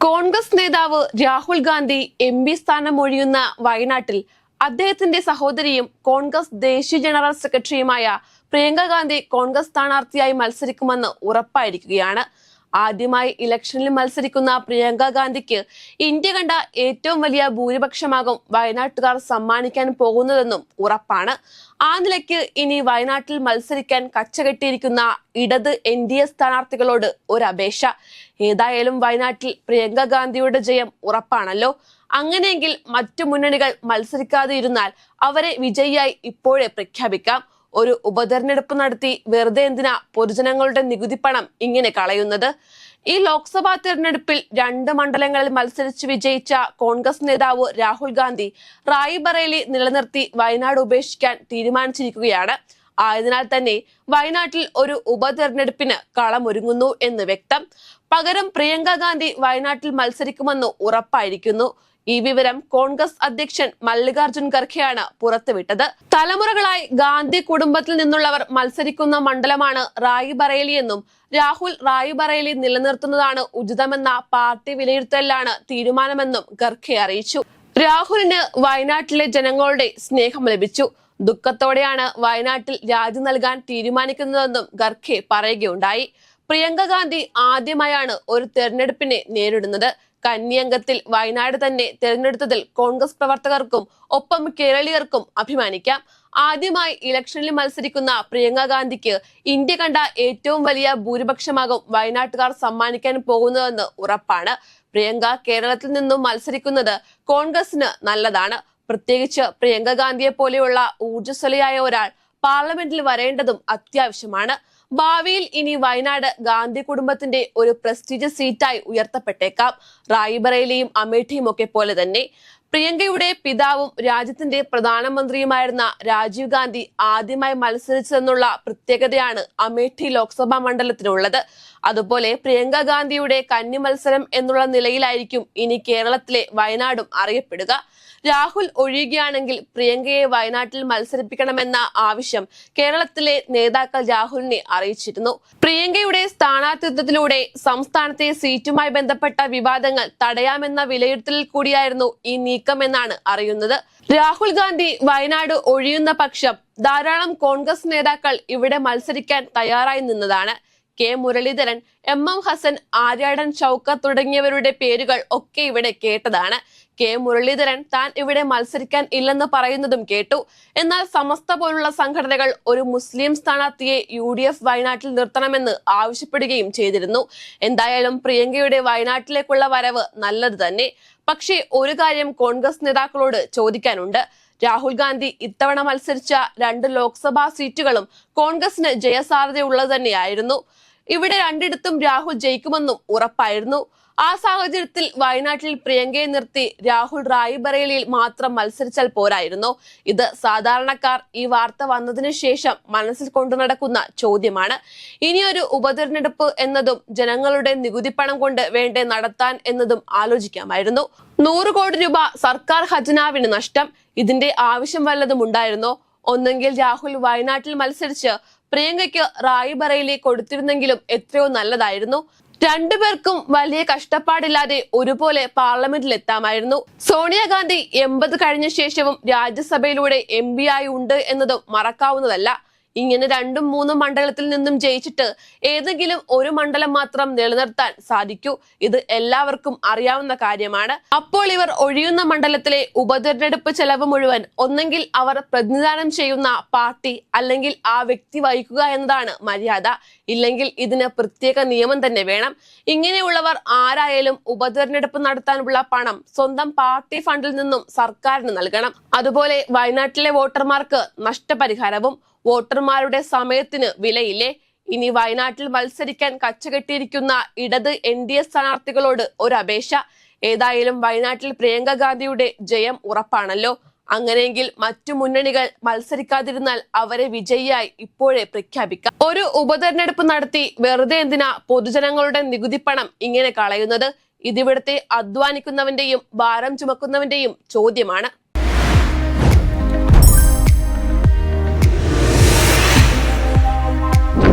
കോൺഗ്രസ് നേതാവ് Rahul Gandhi M P സ്ഥാനം ഒഴിയുന്ന വയനാട്ടിൽ അദ്ദേഹത്തിന്റെ സഹോദരിയും കോൺഗ്രസ് ദേശീയ ജനറൽ സെക്രട്ടറിയുമായ പ്രിയങ്ക ഗാന്ധി കോൺഗ്രസ് സ്ഥാനാർത്ഥിയായി മത്സരിക്കുമെന്ന് ഉറപ്പായിരിക്കുകയാണ്. ആദ്യമായി ഇലക്ഷനിൽ മത്സരിക്കുന്ന പ്രിയങ്ക ഗാന്ധിക്ക് ഇന്ത്യ കണ്ട ഏറ്റവും വലിയ ഭൂരിപക്ഷമാകും വയനാട്ടുകാർ സമ്മാനിക്കാൻ പോകുന്നതെന്നും ഉറപ്പാണ്. ആ നിലയ്ക്ക് ഇനി വയനാട്ടിൽ മത്സരിക്കാൻ കച്ചകെട്ടിയിരിക്കുന്ന ഇടത് എൻ ഡി എ സ്ഥാനാർത്ഥികളോട് ഒരു ഏതായാലും വയനാട്ടിൽ പ്രിയങ്ക ഗാന്ധിയുടെ ജയം ഉറപ്പാണല്ലോ. അങ്ങനെയെങ്കിൽ മറ്റു മുന്നണികൾ മത്സരിക്കാതെ ഇരുന്നാൽ അവരെ വിജയിയായി ഇപ്പോഴേ പ്രഖ്യാപിക്കാം. ഒരു ഉപതെരഞ്ഞെടുപ്പ് നടത്തി വെറുതെ എന്തിനാ പൊതുജനങ്ങളുടെ നികുതി പണം ഇങ്ങനെ കളയുന്നത്? ഈ ലോക്സഭാ തെരഞ്ഞെടുപ്പിൽ രണ്ട് മണ്ഡലങ്ങളിൽ മത്സരിച്ച് വിജയിച്ച കോൺഗ്രസ് നേതാവ് രാഹുൽ ഗാന്ധി റായ്ബറേലി നിലനിർത്തി വയനാട് ഉപേക്ഷിക്കാൻ തീരുമാനിച്ചിരിക്കുകയാണ്. ആയതിനാൽ തന്നെ വയനാട്ടിൽ ഒരു ഉപതെരഞ്ഞെടുപ്പിന് കളമൊരുങ്ങുന്നു എന്ന് വ്യക്തം. പകരം പ്രിയങ്ക ഗാന്ധി വയനാട്ടിൽ മത്സരിക്കുമെന്ന് ഉറപ്പായിരിക്കുന്നു. ഈ വിവരം കോൺഗ്രസ് അധ്യക്ഷൻ മല്ലികാർജുൻ ഖർഖെയാണ് പുറത്തുവിട്ടത്. തലമുറകളായി ഗാന്ധി കുടുംബത്തിൽ നിന്നുള്ളവർ മത്സരിക്കുന്ന മണ്ഡലമാണ് റായിബറേലി എന്നും രാഹുൽ റായിബറേലി നിലനിർത്തുന്നതാണ് ഉചിതമെന്ന പാർട്ടി വിലയിരുത്തലിലാണ് തീരുമാനമെന്നും ഖർഖെ അറിയിച്ചു. രാഹുലിന് വയനാട്ടിലെ ജനങ്ങളുടെ സ്നേഹം ലഭിച്ചു. ദുഃഖത്തോടെയാണ് വയനാട്ടിൽ രാജി നൽകാൻ തീരുമാനിക്കുന്നതെന്നും ഖർഖെ പറയുകയുണ്ടായി. പ്രിയങ്ക ഗാന്ധി ആദ്യമായാണ് ഒരു തെരഞ്ഞെടുപ്പിനെ നേരിടുന്നത്. കന്യംഗത്തിൽ വയനാട് തന്നെ തെരഞ്ഞെടുത്തതിൽ കോൺഗ്രസ് പ്രവർത്തകർക്കും ഒപ്പം കേരളീയർക്കും അഭിമാനിക്കാം. ആദ്യമായി ഇലക്ഷനിൽ മത്സരിക്കുന്ന പ്രിയങ്ക ഗാന്ധിക്ക് ഇന്ത്യ കണ്ട ഏറ്റവും വലിയ ഭൂരിപക്ഷമാകും വയനാട്ടുകാർ സമ്മാനിക്കാൻ പോകുന്നതെന്ന് ഉറപ്പാണ്. പ്രിയങ്ക കേരളത്തിൽ നിന്നും മത്സരിക്കുന്നത് കോൺഗ്രസിന് നല്ലതാണ്. പ്രത്യേകിച്ച് പ്രിയങ്ക ഗാന്ധിയെ പോലെയുള്ള ഊർജസ്വലയായ ഒരാൾ പാർലമെന്റിൽ വരേണ്ടതും അത്യാവശ്യമാണ്. ഭാവിയിൽ ഇനി വയനാട് ഗാന്ധി കുടുംബത്തിന്റെ ഒരു പ്രസ്റ്റീജിയസ് സീറ്റായി ഉയർത്തപ്പെട്ടേക്കാം. റായ്ബറയിലെയും അമേഠിയും ഒക്കെ പോലെ തന്നെ പ്രിയങ്കയുടെ പിതാവും രാജ്യത്തിന്റെ പ്രധാനമന്ത്രിയുമായിരുന്ന രാജീവ് ഗാന്ധി ആദ്യമായി മത്സരിച്ചതെന്നുള്ള പ്രത്യേകതയാണ് അമേഠി ലോക്സഭാ മണ്ഡലത്തിനുള്ളത് അതുപോലെ പ്രിയങ്ക ഗാന്ധിയുടെ കന്നി മത്സരം എന്നുള്ള നിലയിലായിരിക്കും ഇനി കേരളത്തിലെ വയനാടും അറിയപ്പെടുക. രാഹുൽ ഒഴിയുകയാണെങ്കിൽ പ്രിയങ്കയെ വയനാട്ടിൽ മത്സരിപ്പിക്കണമെന്ന ആവശ്യം കേരളത്തിലെ നേതാക്കൾ രാഹുലിനെ അറിയിച്ചിരുന്നു. പ്രിയങ്കയുടെ സ്ഥാനാർത്ഥിത്വത്തിലൂടെ സംസ്ഥാനത്തെ സീറ്റുമായി ബന്ധപ്പെട്ട വിവാദങ്ങൾ തടയാമെന്ന വിലയിരുത്തലിൽ കൂടിയായിരുന്നു ഈ നീക്കമെന്നാണ് അറിയുന്നത്. രാഹുൽ ഗാന്ധി വയനാട് ഒഴിയുന്ന പക്ഷം ധാരാളം കോൺഗ്രസ് നേതാക്കൾ ഇവിടെ മത്സരിക്കാൻ തയ്യാറായി നിന്നതാണ്. K Muraleedharan M M Hassan Aryadan ചൗക്ക തുടങ്ങിയവരുടെ പേരുകൾ ഒക്കെ ഇവിടെ കേട്ടതാണ്. കെ മുരളീധരൻ താൻ ഇവിടെ മത്സരിക്കാൻ ഇല്ലെന്ന് പറയുന്നതും കേട്ടു. എന്നാൽ സമസ്ത പോലുള്ള സംഘടനകൾ ഒരു മുസ്ലിം സ്ഥാനാർത്ഥിയെ യു ഡി എഫ് വയനാട്ടിൽ നിർത്തണമെന്ന് ആവശ്യപ്പെടുകയും ചെയ്തിരുന്നു. എന്തായാലും പ്രിയങ്കയുടെ വയനാട്ടിലേക്കുള്ള വരവ് നല്ലത് തന്നെ. പക്ഷേ ഒരു കാര്യം കോൺഗ്രസ് നേതാക്കളോട് ചോദിക്കാനുണ്ട്. രാഹുൽ ഗാന്ധി ഇത്തവണ മത്സരിച്ച രണ്ട് ലോക്സഭാ സീറ്റുകളും കോൺഗ്രസിന് ജയസാധ്യതയുള്ളത് തന്നെയായിരുന്നു. ഇവിടെ രണ്ടിടത്തും രാഹുൽ ജയിക്കുമെന്നും ഉറപ്പായിരുന്നു. ആ സാഹചര്യത്തിൽ വയനാട്ടിൽ പ്രിയങ്കയെ നിർത്തി രാഹുൽ റായ്ബറേലിയിൽ മാത്രം മത്സരിച്ചാൽ പോരായിരുന്നു. ഇത് സാധാരണക്കാർ ഈ വാർത്ത വന്നതിനു ശേഷം മനസ്സിൽ കൊണ്ടു നടക്കുന്ന ചോദ്യമാണ്. ഇനിയൊരു ഉപതെരഞ്ഞെടുപ്പ് എന്നതും ജനങ്ങളുടെ നികുതിപ്പണം കൊണ്ട് വേണ്ടേ നടത്താൻ എന്നതും ആലോചിക്കാമായിരുന്നു. നൂറ് കോടി രൂപ സർക്കാർ ഖജനാവിന് നഷ്ടം. ഇതിന്റെ ആവശ്യം വല്ലതും ഉണ്ടായിരുന്നോ? ഒന്നെങ്കിൽ രാഹുൽ വയനാട്ടിൽ മത്സരിച്ച് പ്രിയങ്കയ്ക്ക് റായിബറയിലെ കൊടുത്തിരുന്നെങ്കിലും എത്രയോ നല്ലതായിരുന്നു. രണ്ടുപേർക്കും വലിയ കഷ്ടപ്പാടില്ലാതെ ഒരുപോലെ പാർലമെന്റിൽ എത്താമായിരുന്നു സോണിയാഗാന്ധി എൺപത് കഴിഞ്ഞ ശേഷവും രാജ്യസഭയിലൂടെ എം ആയി ഉണ്ട് എന്നതും മറക്കാവുന്നതല്ല. ഇങ്ങനെ രണ്ടും മൂന്നും മണ്ഡലത്തിൽ നിന്നും ജയിച്ചിട്ട് ഏതെങ്കിലും ഒരു മണ്ഡലം മാത്രം നിലനിർത്താൻ സാധിക്കൂ. ഇത് എല്ലാവർക്കും അറിയാവുന്ന കാര്യമാണ്. അപ്പോൾ ഇവർ ഒഴിയുന്ന മണ്ഡലത്തിലെ ഉപതെരഞ്ഞെടുപ്പ് ചെലവ് മുഴുവൻ ഒന്നെങ്കിൽ അവർ പ്രതിനിധാനം ചെയ്യുന്ന പാർട്ടി അല്ലെങ്കിൽ ആ വ്യക്തി വഹിക്കുക എന്നതാണ് മര്യാദ. ഇല്ലെങ്കിൽ ഇതിന് പ്രത്യേക നിയമം തന്നെ വേണം. ഇങ്ങനെയുള്ളവർ ആരായാലും ഉപതെരഞ്ഞെടുപ്പ് നടത്താനുള്ള പണം സ്വന്തം പാർട്ടി ഫണ്ടിൽ നിന്നും സർക്കാരിന് നൽകണം. അതുപോലെ വയനാട്ടിലെ വോട്ടർമാർക്ക് നഷ്ടപരിഹാരവും വോട്ടർമാരുടെ സമയത്തിന് വിലയില്ലേ? ഇനി വയനാട്ടിൽ മത്സരിക്കാൻ കച്ചകെട്ടിയിരിക്കുന്ന ഇടത് എൻ ഡി എ സ്ഥാനാർത്ഥികളോട് ഒരു അപേക്ഷ. ഏതായാലും വയനാട്ടിൽ പ്രിയങ്ക ഗാന്ധിയുടെ ജയം ഉറപ്പാണല്ലോ. അങ്ങനെയെങ്കിൽ മറ്റു മുന്നണികൾ മത്സരിക്കാതിരുന്നാൽ അവരെ വിജയിയായി ഇപ്പോഴേ പ്രഖ്യാപിക്കാം. ഒരു ഉപതെരഞ്ഞെടുപ്പ് നടത്തി വെറുതെ എന്തിനാ പൊതുജനങ്ങളുടെ നികുതി പണം ഇങ്ങനെ കളയുന്നത്? ഇതിവിടുത്തെ അധ്വാനിക്കുന്നവന്റെയും ഭാരം ചുമക്കുന്നവന്റെയും ചോദ്യമാണ്.